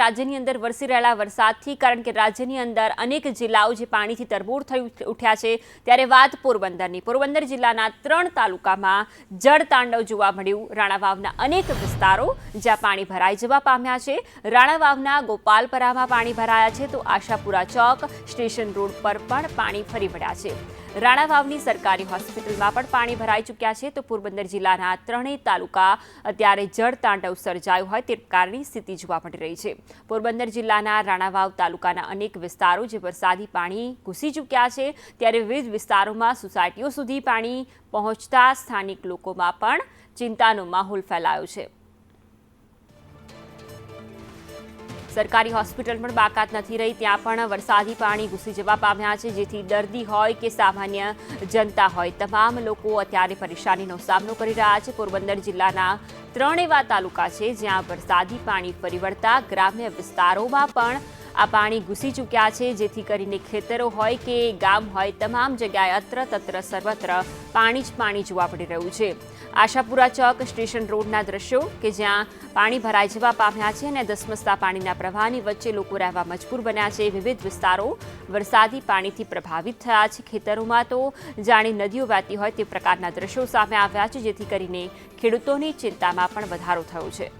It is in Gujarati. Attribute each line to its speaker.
Speaker 1: રાજ્યની અંદર વરસી રહેલા વરસાદથી, કારણ કે રાજ્યની અંદર અનેક જિલ્લાઓ જે પાણીથી તરબોળ થઈ ઉઠ્યા છે, ત્યારે વાત પોરબંદરની. પોરબંદર જિલ્લાના ત્રણ તાલુકામાં જળતાંડવ જોવા મળ્યું. રાણાવાવના અનેક વિસ્તારો જ્યાં પાણી ભરાઈ જવા પામ્યા છે. રાણાવાવના ગોપાલપરામાં પાણી ભરાયા છે તો આશાપુરા ચોક, સ્ટેશન રોડ પર પણ પાણી ફરી વળ્યા છે. રાણાવાવની સરકારી હોસ્પિટલમાં પણ પાણી ભરાઈ ચૂક્યા છે તો પોરબંદર જિલ્લાના ત્રણેય તાલુકા અત્યારે જળ તાંડવ સર્જાયું હોય તે પ્રકારની સ્થિતિ જોવા મળી રહી છે. પોરબંદર જિલ્લાના રાણાવાવ તાલુકાના અનેક વિસ્તારો જે વરસાદી પાણી ઘૂસી ચૂક્યા છે, ત્યારે વિવિધ વિસ્તારોમાં સોસાયટીઓ સુધી પાણી પહોંચતા સ્થાનિક લોકોમાં પણ ચિંતાનો માહોલ ફેલાયો છે. સરકારી હોસ્પિટલ પણ બાકાત નથી રહી. ત્યાં પણ વરસાદી પાણી ઘૂસી જવા પામ્યા છે, જેથી દર્દી હોય કે સામાન્ય જનતા હોય. તમામ લોકો અત્યારે પરેશાનીનો સામનો કરી રહ્યા છે. પોરબંદર જિલ્લાના ત્રણ એવા તાલુકા છે જ્યાં વરસાદી પાણી ફરી વળતા ગ્રામ્ય વિસ્તારોમાં પણ આ પાણી ઘૂસી ચૂક્યા છે, જેથી કરીને ખેતરો હોય કે ગામ હોય, તમામ જગ્યાએ અત્ર તત્ર સર્વત્ર પાણી જ પાણી જોવા મળી રહ્યું છે. આશાપુરા ચોક સ્ટેશન રોડના દ્રશ્યો, કે જ્યાં પાણી ભરાઈ જવા પામ્યા છે અને ધસમસતા પાણીના પ્રવાહની વચ્ચે લોકો રહેવા મજબૂર બન્યા છે. વિવિધ વિસ્તારો વરસાદી પાણીથી પ્રભાવિત થયા છે. ખેતરોમાં તો જાણે નદીઓ વહેતી હોય તે પ્રકારના દ્રશ્યો સામે આવ્યા છે, જેથી કરીને ખેડૂતોની ચિંતામાં પણ વધારો થયો છે.